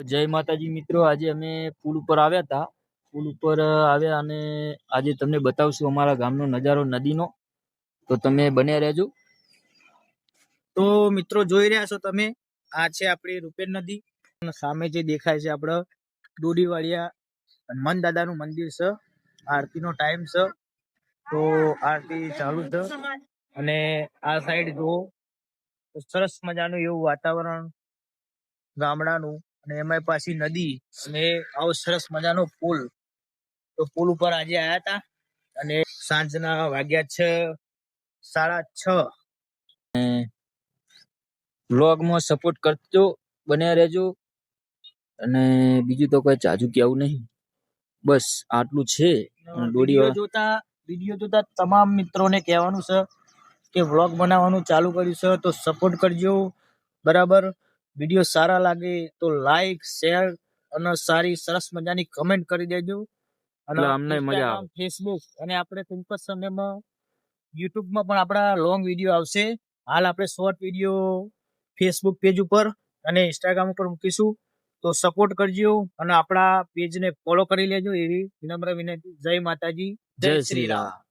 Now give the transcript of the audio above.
જય માતાજી મિત્રો. આજે અમે પુલ ઉપર આવ્યા હતા. પુલ ઉપર આવ્યા અને આજે તમને બતાવશું અમારા ગામનો નજારો નદીનો. તો તમે બને રહેજો. તો મિત્રો જોઈ રહ્યા છો તમે, આ છે આપણી રૂપેર નદી. સામે જે દેખાય છે આપણે ડોડીવાળિયા હનુમાન દાદાનું મંદિર છે. આરતીનો ટાઈમ છે. તો આરતી ચાલુ છે. અને આ સાઈડ જુઓ સરસ મજાનું એવું વાતાવરણ ગામડાનું. અને એમાં પાછી નદી અને આવો સરસ મજાનો પુલ. તો પુલ ઉપર આજે આયા હતા અને સાંજના વાગ્યા છે સાડા છ. વ્લોગમાં સપોર્ટ કરજો બન્યા રહેજો. અને બીજું તો કોઈ ચાજુ કેવું નહીં. બસ આટલું છે. વાળા- જોતા વીડિયો જોતા તમામ મિત્રોને કહેવાનું છે કે વ્લોગ બનાવવાનું ચાલુ કર્યું છે તો સપોર્ટ કરજો. બરાબર? વીડિયો સારા લાગે તો લાઈક શેર અને સારી સરસ મજાની કમેન્ટ કરી દેજો. અને અમને મજા આવે. ફેસબુક અને આપણે ટૂંક સમયમાં યુટ્યુબમાં પણ આપણા લોંગ વીડિયો આવશે. હાલ આપણે શોર્ટ વીડિયો ફેસબુક પેજ ઉપર અને ઇન્સ્ટાગ્રામ ઉપર મૂકીશું. તો સપોર્ટ કરજો અને આપણા પેજને ફોલો કરી લેજો એવી વિનમ્ર વિનંતી. જય માતાજી. જય શ્રી રામ.